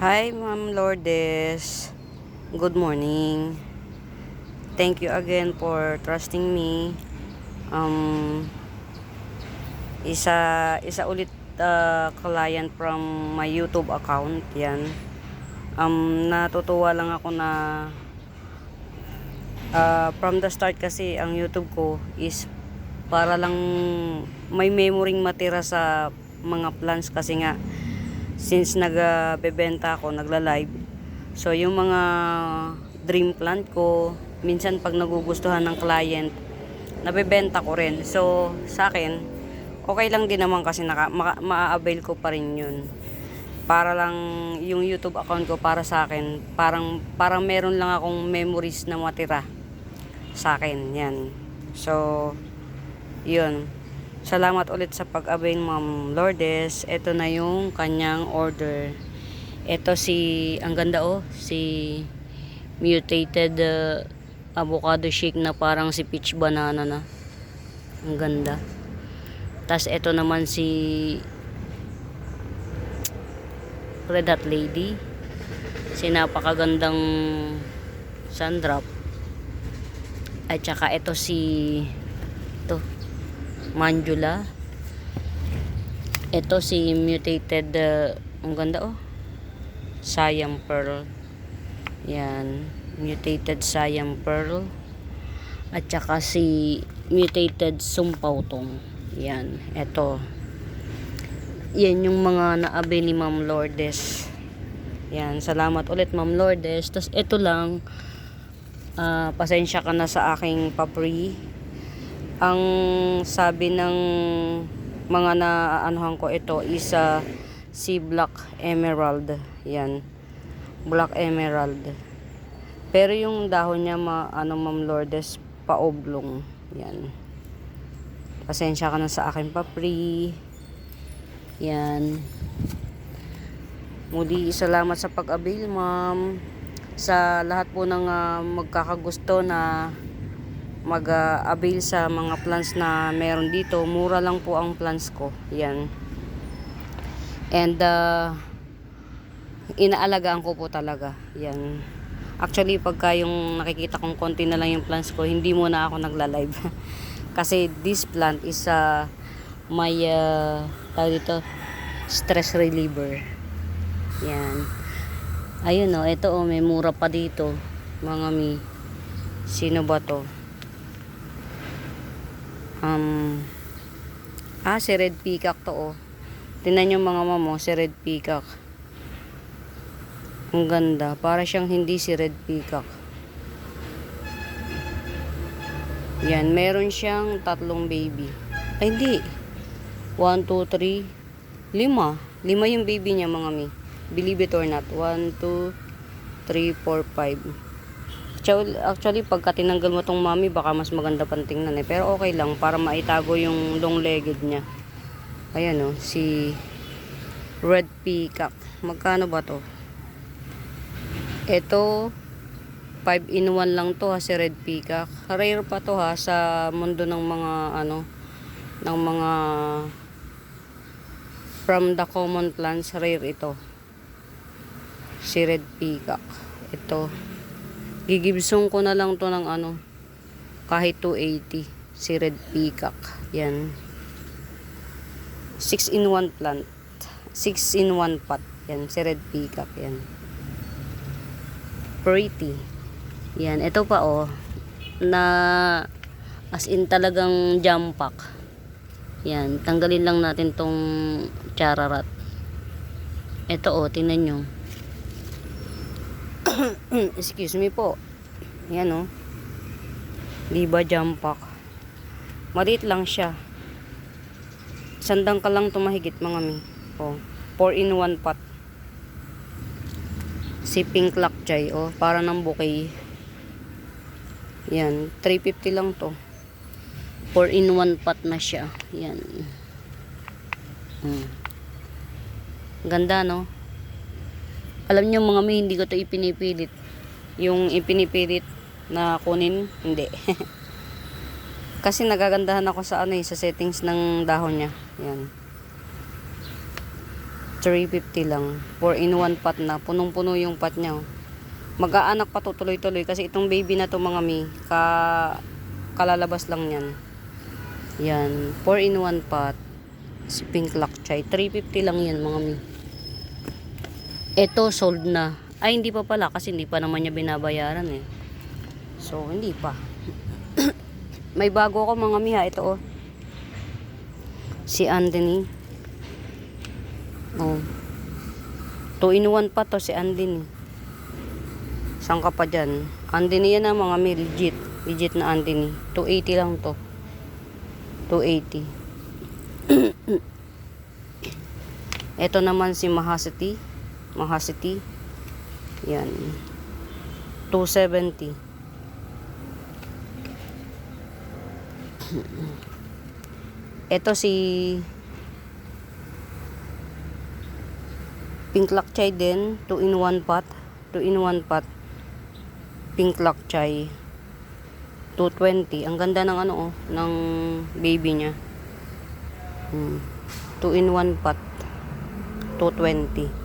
Hi, Ma'am Lourdes. Good morning. Thank you again for trusting me. Um, isa isa ulit uh, client from my YouTube account. Yan. Um, natutuwa lang ako na uh, from the start kasi ang YouTube ko is para lang may memory matira sa mga plans kasi nga since nagbebenta ako, nagla-live. So yung mga dream plant ko, minsan pag nagugustuhan ng client, nabebenta ko rin. So sa akin, okay lang din naman kasi naka, ma- ma-avail ko pa rin yun. Para lang yung YouTube account ko para sa akin, parang parang meron lang akong memories na matira sa akin. Yan. So, yun. Salamat ulit sa pag-avail, Ma'am Lourdes. Ito na yung kanyang order. Ito si, ang ganda oh, si mutated uh, avocado shake na parang si peach banana na. Ang ganda. Tapos ito naman si Red Hot Lady. Si napakagandang sundrop. At saka ito si Manjula. Ito si mutated uh, ang ganda oh. Siam Pearl. Yan, mutated Siam Pearl. At saka si mutated Sumpautong. Yan, ito. Yan yung mga naabi ni Ma'am Lourdes. Yan, salamat ulit Ma'am Lourdes. Tapos ito lang, ah, pasensya ka na sa aking papri ang sabi ng mga naanohan ko ito is uh, si Black Emerald. Yan. Black Emerald. Pero yung dahon niya ma, ano Ma'am Lourdes paoblong. Yan. Pasensya ka na sa akin papri. Yan. Muli salamat sa pag-avail ma'am. Sa lahat po ng ah, magkakagusto na mag-avail sa mga plants na meron dito. Mura lang po ang plants ko. Yan. And uh, inaalagaan ko po talaga. Yan. Actually, pagka yung nakikita kong konti na lang yung plants ko, hindi muna ako nagla-live. Kasi this plant is uh, my uh, tawag dito, stress reliever. Yan. Ayun oh, ito oh, may mura pa dito. Mga mi. Sino ba to? Um, ah, si Red Peacock to oh. Tingnan yung mga mamo, si Red Peacock. Ang ganda. Para siyang hindi si Red Peacock. Yan, meron siyang tatlong baby. Ay, hindi. 1, 2, 3, 5. Lima yung baby niya, mga mi. Believe it or not. 1, 2, 3, 4, 5. Actually, actually, pagka tinanggal mo tong mami, baka mas maganda pang tingnan eh. Pero okay lang, para maitago yung long-legged niya. Ayan o, si Red Peacock. Magkano ba to? Ito, 5 in 1 lang to ha, si Red Peacock. Rare pa to ha, sa mundo ng mga, ano, ng mga from the common plants, rare ito. Si Red Peacock. Ito. Gigibsong ko na lang to ng ano, kahit 280. Si Red Peacock. Yan. 6 in 1 plant. 6 in 1 pot. Yan, si Red Peacock. Yan. Pretty. Yan, ito pa oh. Na as in talagang jam pack. Yan, tanggalin lang natin tong chararat. Ito oh, tingnan nyo. Excuse me po. Yan oh. Liba jam pack. Maliit lang siya. Sandang ka lang tumahigit mga mi. Oh, 4 in 1 pot. Si pink lockjaw oh, para ng bouquet. Yan, 350 lang to. 4 in 1 pot na siya. Yan. Hmm. Ganda no? Alam niyo mga mi, hindi ko to ipinipilit. Yung ipinipilit na kunin, hindi. Kasi nagagandahan ako sa ano eh, sa settings ng dahon niya. Yan. 350 lang. 4 in 1 pot na. Punong-puno yung pot niya. oh. Mag-aanak pa to tuloy-tuloy kasi itong baby na to mga mi, ka kalalabas lang yan. Yan, 4 in 1 pot. Si Pink Lakchay. 350 lang yan mga mi. Ito sold na. Ay hindi pa pala kasi hindi pa naman niya binabayaran eh. So hindi pa. May bago ko mga mi ha. Ito oh. Si Anthony. Oh. 2 in 1 pa to si Anthony. Saan ka pa dyan? Anthony yan na mga mi. Legit. Legit na Anthony. 280 lang to. 280. Ito naman si Mahasity. Mahasity. Yan. 270. Ito si Pink Lakchay din. 2 in 1 pot. 2 in 1 pot. Pink Lakchay. 220. Ang ganda ng ano oh, ng baby niya. Hmm. 2 in 1 pot. 220.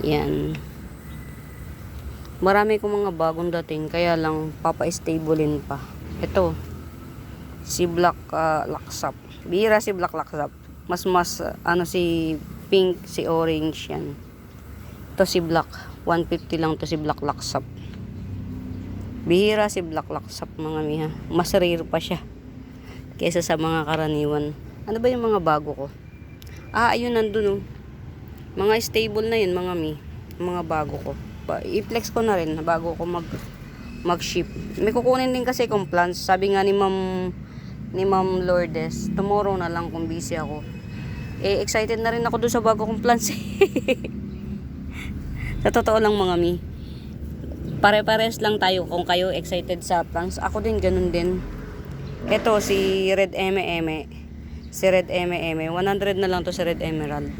Yan. Marami kong mga bagong dating, kaya lang papa-stablein pa. Ito, si Black uh, Laksap. Bihira si Black Laksap. Mas mas uh, ano si pink, si orange yan. Ito si Black. 150 lang to si Black Laksap. Bihira si Black Laksap mga miha. Mas rare pa siya. Kesa sa mga karaniwan. Ano ba yung mga bago ko? Ah, ayun nandun oh. Mga stable na yun mga mi. Mga bago ko. I-flex ko na rin bago ko mag mag-ship. May kukunin din kasi kong plans. Sabi nga ni Ma'am ni Ma'am Lourdes, tomorrow na lang kung busy ako. Eh, excited na rin ako doon sa bago kong plans. sa totoo lang mga mi. Pare-pares lang tayo kung kayo excited sa plans. Ako din, ganun din. Ito, si Red Eme Eme. Si Red Eme Eme. 100 na lang to si Red Emerald.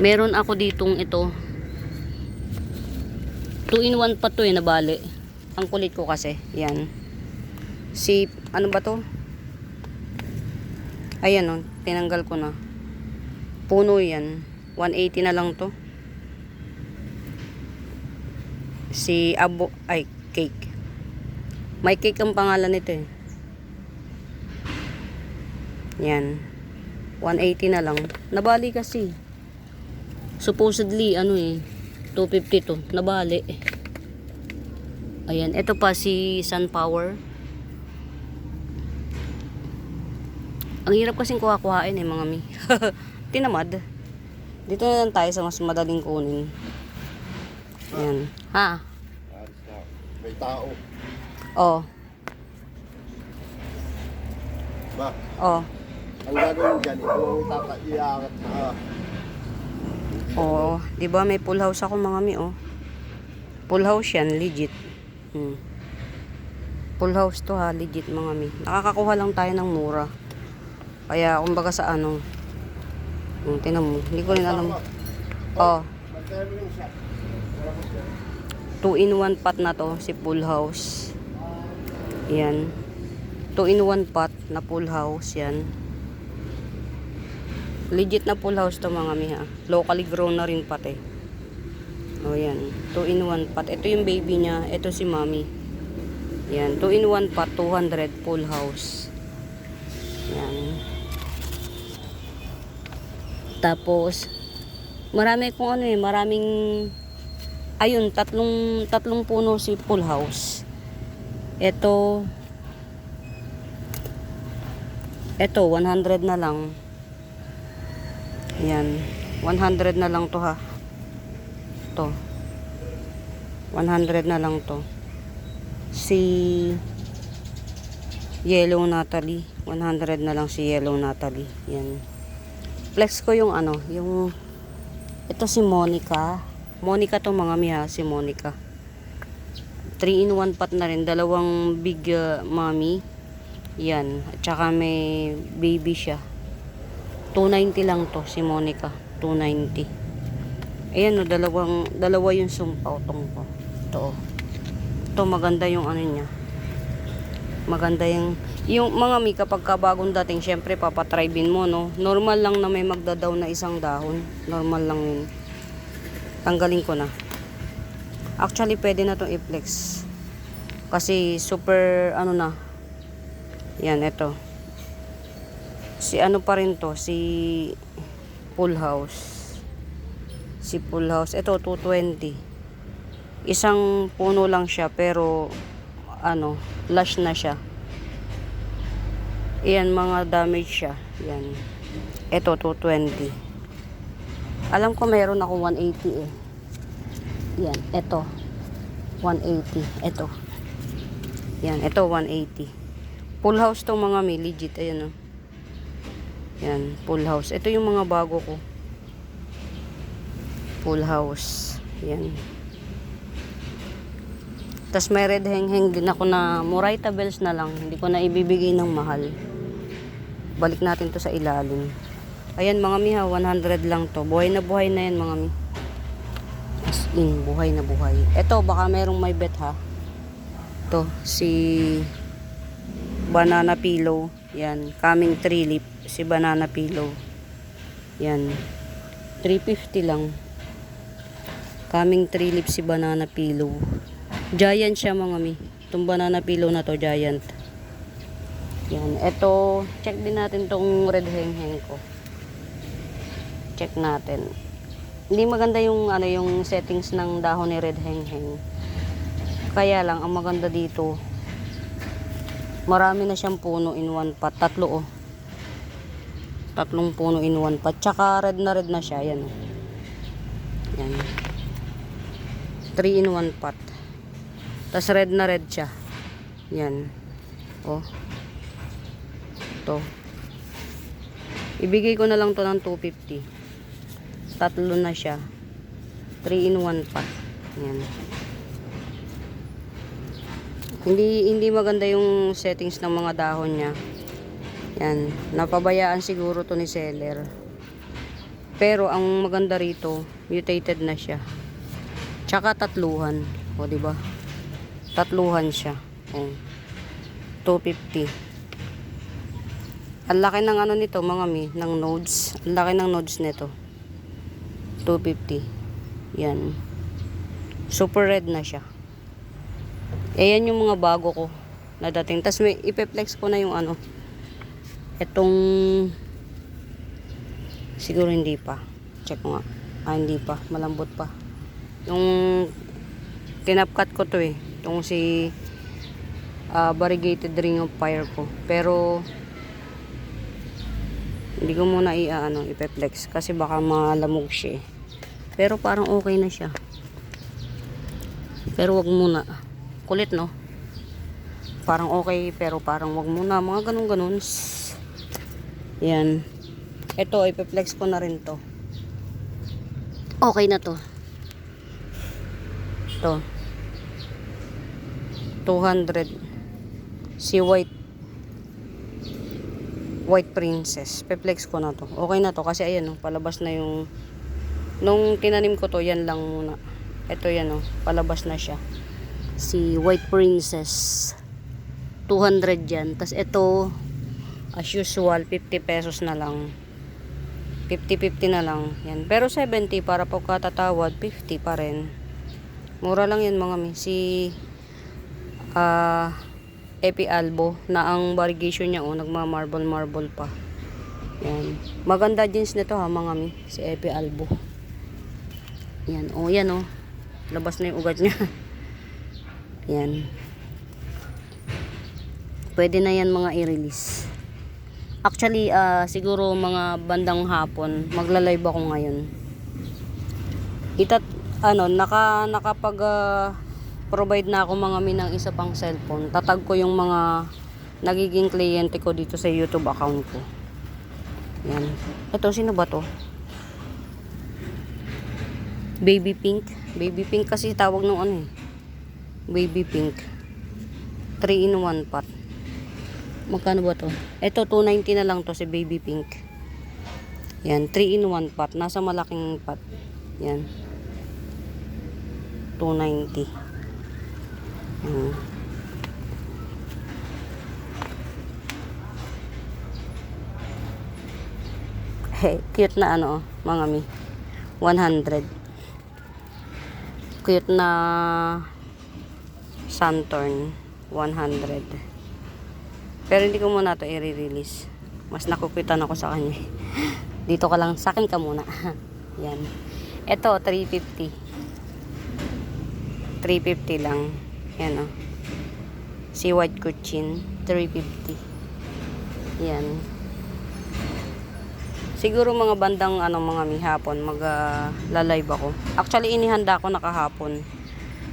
Meron ako ditong ito. 2 in 1 pa to eh, nabali. Ang kulit ko kasi. Yan. Si, ano ba to? Ayan o, tinanggal ko na. Puno yan. 180 na lang to. Si Abo, ay, cake. May cake ang pangalan nito eh. Yan. 180 na lang. Nabali kasi. Supposedly, ano eh, 250 to. Nabali. Ayan. Ito pa si Sunpower. Ang hirap kasing kuha-kuhain eh, mga mi. Tinamad. Dito na lang tayo sa mas madaling kunin. Ayan. Ha? Na. May tao. Oh. Ba, Oh. ang gagawin dyan, ito tataiangat sa... Oo, 'di ba may full house ako mga mi oh. Full house 'yan, legit. Hmm. Full house to ha, legit mga mi. Nakakakuha lang tayo ng mura. Kaya kumbaga sa ano. Hmm, tinan mo, hindi ko rin alam. Oh, Magkano yung siya? 2 in 1 pot na to, si full house. Yan. 2 in 1 pot na full house yan. Legit na full house to mga miha. Locally grown na rin pati. O yan. 2 in 1 pot. Ito yung baby niya. Ito si mommy. Yan. 2 in 1 pot. 200 full house. Yan. Tapos, marami kung ano eh. Maraming, ayun, tatlong, tatlong puno si full house. Ito, ito, 100 na lang. Yan. 100 na lang to ha. To. 100 na lang to. Si Yellow Natalie. 100 na lang si Yellow Natalie. Yan. Flex ko yung ano, yung ito si Monica. Monica to mga miha, si Monica. 3 in 1 pot na rin. Dalawang big uh, mommy. Yan. At saka may baby siya. 290 lang to si Monica. 290. Ayan o, dalawang, dalawa yung sumpaw tong ko. Ito o. Ito maganda yung ano niya. Maganda yung, yung mga mi kapag ka bagong dating, syempre papatribin mo, no? Normal lang na may magdadaw na isang dahon. Normal lang yun. Tanggalin ko na. Actually, pwede na itong i-flex. Kasi super, ano na. Yan, ito. Si ano pa rin to, si Full House. Si Full House. Ito, 220. Isang puno lang siya, pero ano, lush na siya. Iyan, mga damage siya. Yan. Ito, 220. Alam ko meron ako 180 eh. Yan, ito. 180. Ito. Yan, ito 180. Full house tong mga may legit. Ayan oh. Yan, full house. Ito yung mga bago ko. Full house. Yan. Tapos may red heng-heng din ako na Moraita bells na lang. Hindi ko na ibibigay ng mahal. Balik natin to sa ilalim. Ayan mga miha, 100 lang to. Buhay na buhay na yan mga mi. As in, buhay na buhay. Ito, baka merong may bet ha. To, si banana pillow. Yan, coming 3 lip. Si banana pillow. Yan. 350 lang. Coming 3 lip si banana pillow. Giant siya mga mi. Itong banana pillow na to, giant. Yan. Ito, check din natin tong red heng-heng ko. Check natin. Hindi maganda yung ano yung settings ng dahon ni red heng-heng. Kaya lang, ang maganda dito, marami na siyang puno in one pot. Tatlo oh. Tatlong puno in one pot. Tsaka red na red na siya. Yan oh. Yan. 3 in 1 pot. Tapos red na red siya. Yan. Oh. To. Ibigay ko na lang to ng 250. Tatlo na siya. 3 in 1 pot. Yan. Hindi hindi maganda yung settings ng mga dahon niya. Yan, napabayaan siguro to ni seller. Pero ang maganda rito, mutated na siya. Tsaka tatluhan. O, di ba? Tatluhan siya. O. 250. Ang laki ng ano nito, mga mi, ng nodes. Ang laki ng nodes nito. 250. Yan. Super red na siya. Eh, yan yung mga bago ko na dating. Tapos may ipeplex ko na yung ano. Etong siguro hindi pa. Check ko nga. Ah, hindi pa. Malambot pa. Yung kinapkat ko to eh. Itong si ah, variegated ring of fire ko. Pero hindi ko muna i-ano, ipeplex kasi baka malamog siya eh. Pero parang okay na siya. Pero wag muna. Kulit no? Parang okay pero parang wag muna. Mga ganun ganun. Yan. Ito, ipeplex ko na rin to. Okay na to. To. 200. Si white. White princess. Peplex ko na to. Okay na to kasi ayan oh, palabas na yung nung tinanim ko to, yan lang muna. Ito yan oh, palabas na siya. Si white princess. 200 yan. Tapos ito, as usual, 50 pesos na lang. 50-50 na lang. Yan. Pero 70 para pagkatatawad, 50 pa rin. Mura lang yan mga mi. Si ah Epi Albo na ang variegation niya oh, nagma-marble marble pa. Yan. Maganda jeans nito ha mga mi. Si Epi Albo. Yan. Oh, yan oh. Labas na yung ugat niya. yan. Pwede na yan mga i-release. Actually, ah, siguro mga bandang hapon, magla-live ako ngayon. Itat, ano, naka, nakapag ah, provide na ako mga minang isa pang cellphone. Tatag ko yung mga nagiging kliyente ko dito sa YouTube account ko. Yan. Ito, sino ba to? Baby pink. Baby pink kasi tawag ng ano eh baby pink. 3 in 1 pot. Magkano ba to? Ito 290 na lang to si baby pink. Yan 3 in 1 pot. Nasa malaking pot. Yan. 290 yan. Hey, cute na ano oh, mga mi. 100 cute na Santorn. 100. Pero hindi ko muna to i-release. Mas nakukuitan ako sa kanya. Dito ka lang, sa akin ka muna. Yan. Ito, 350. 350 lang. Yan o. Si White Kuchin, 350. Yan. Siguro mga bandang ano mga mihapon mag uh, lalive ako. Actually inihanda ko nakahapon.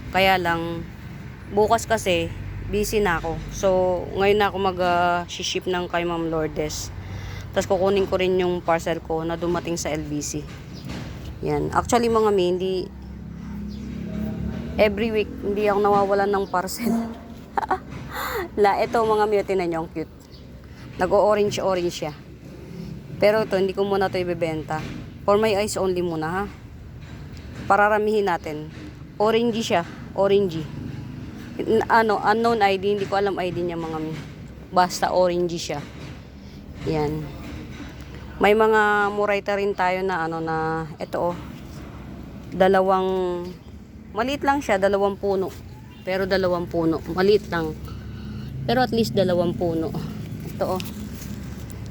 Kaya lang bukas kasi busy na ako. So ngayon na ako mag uh, ng kay Ma'am Lourdes. Tapos kukunin ko rin yung parcel ko na dumating sa LBC. Yan. Actually mga mi, hindi every week hindi ako nawawalan ng parcel. La, ito mga mi, tinan nyo, ang cute. Nag-orange orange siya. Pero ito, hindi ko muna ito ibebenta. For my eyes only muna ha. Pararamihin natin. Orangey siya. Orangey. Ano, unknown ID. Hindi ko alam ID niya mga. Basta orangey siya. Yan. May mga murayta rin tayo na ano na ito oh. Dalawang maliit lang siya, dalawang puno. Pero dalawang puno, maliit lang. Pero at least dalawang puno. Ito oh.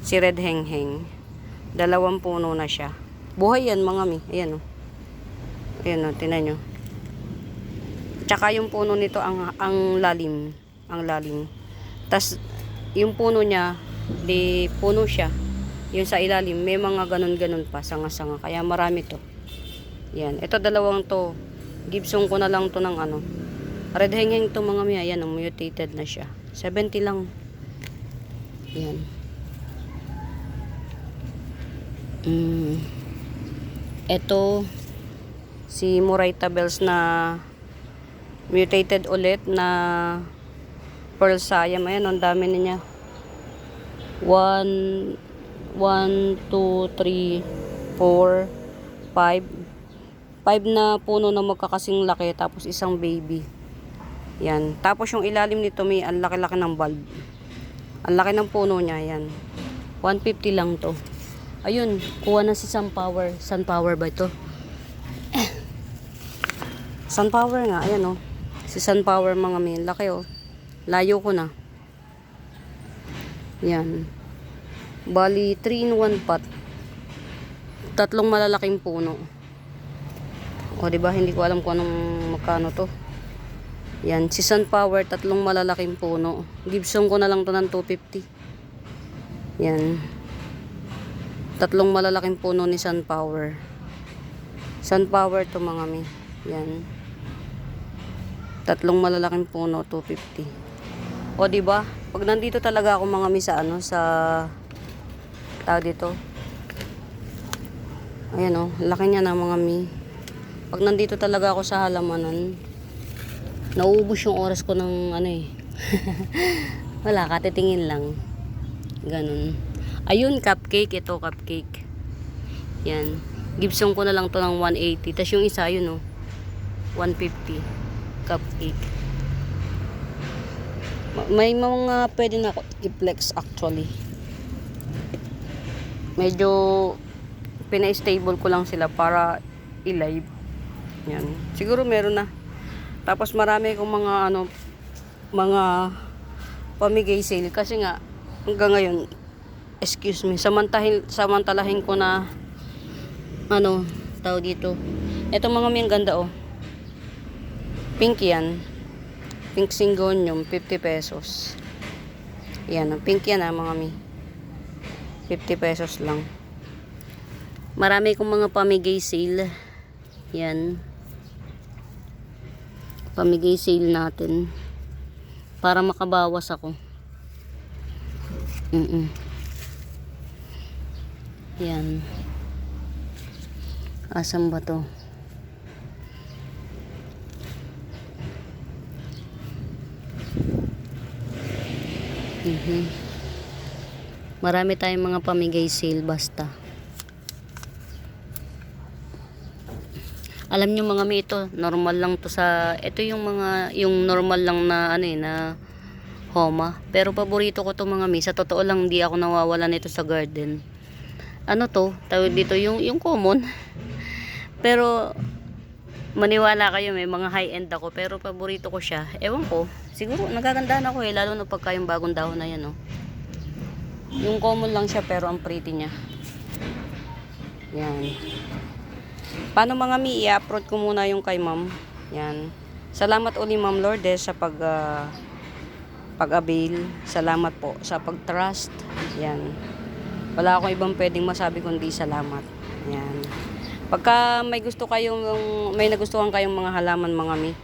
Si Red Heng Heng. Dalawang puno na siya. Buhay yan mga mi. Ayan oh. Ayan oh, tinan nyo. Tsaka yung puno nito ang ang lalim, ang lalim. Tas yung puno niya, di puno siya. Yung sa ilalim, may mga ganun-ganun pa, sanga-sanga. Kaya marami to. Yan. Ito dalawang to. Gibson ko na lang to ng ano. Red hanging to mga miya. Yan, mutated na siya. 70 lang. Yan. Mm. Ito, si Moraita Bells na mutated ulit na Pearl Siam. Ayan, ang dami niya. 1, 1, 2, 3, 4, 5. 5 na puno na magkakasing laki tapos isang baby. Yan. Tapos yung ilalim nito may ang laki-laki ng bulb. Ang laki ng puno niya yan. 150 lang to. Ayun, kuha na si Sunpower. Sunpower ba ito? Sunpower nga, ayan oh. Si Sunpower mga min. Laki oh. Layo ko na. Yan. Bali, 3 in 1 pot. Tatlong malalaking puno. O, di ba Hindi ko alam kung anong magkano to. Yan. Si Sunpower, tatlong malalaking puno. Gibson ko na lang to ng 250. Yan. Tatlong malalaking puno ni Sunpower. Sunpower to mga mi. Yan. Tatlong malalaking puno, 250. O, di ba? Pag nandito talaga ako mga mi sa ano, sa tawag dito. Ayan o, laki niya na mga mi. Pag nandito talaga ako sa halamanan, nauubos yung oras ko ng ano eh. Wala, katitingin lang. Ganun. Ayun, cupcake. Ito, cupcake. Yan. Gibson ko na lang to ng 180. Tapos yung isa, yun oh. 150. Cupcake. Ma- May mga pwede na i-flex actually. Medyo pina-stable ko lang sila para i-live. Yan. Siguro meron na. Tapos marami kong mga ano mga pamigay sale kasi nga hanggang ngayon excuse me samantahin samantalahin ko na ano tawag dito ito mga may ganda oh pink yan. Pink singonium 50 pesos. Yan ang pink yan ah mga mi. 50 pesos lang. Marami kong mga pamigay sale. Yan. Pamigay sale natin. Para makabawas ako. Mm -mm. yan. Asan ba to Mhm. Marami tayong mga pamigay sale basta. Alam nyo mga mi ito, normal lang to sa ito yung mga yung normal lang na ano eh na homa. Pero paborito ko to mga mi. Sa totoo lang di ako nawawala nito sa garden. ano to, tawag dito yung yung common. Pero maniwala kayo may mga high end ako pero paborito ko siya. Ewan ko. Siguro nagagandahan ako eh lalo na pagka yung bagong dahon na yan oh. Yung common lang siya pero ang pretty niya. Yan. Paano mga mi, i-upload ko muna yung kay ma'am. Yan. Salamat uli ma'am Lourdes sa pag ah, pag-avail. Salamat po sa pag-trust. Yan. Wala akong ibang pwedeng masabi kundi salamat. Yan. Pagka may gusto kayong may nagustuhan kayong mga halaman mga mi,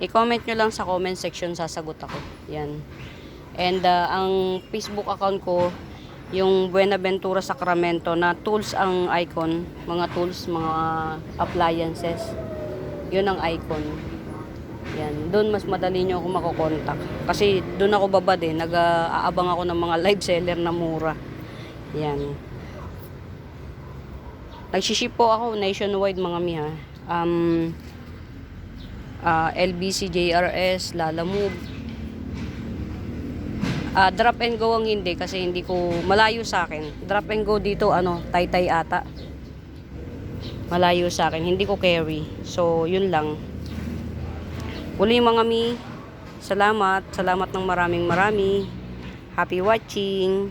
i-comment nyo lang sa comment section sasagot ako. Yan. And ah, ang Facebook account ko yung Buenaventura Sacramento na tools ang icon, mga tools, mga appliances. 'Yun ang icon. Yan, doon mas madali nyo ako makokontak. Kasi doon ako babad eh, nag-aabang ako ng mga live seller na mura. Yan. Nagsiship po ako nationwide mga miha. Um, ah, LBC, JRS, Lalamove. Ah, drop and go ang hindi kasi hindi ko malayo sa akin. Drop and go dito ano, Taytay ata. Malayo sa akin, hindi ko carry. So, yun lang. Uli mga mi, salamat. Salamat ng maraming marami. Happy watching.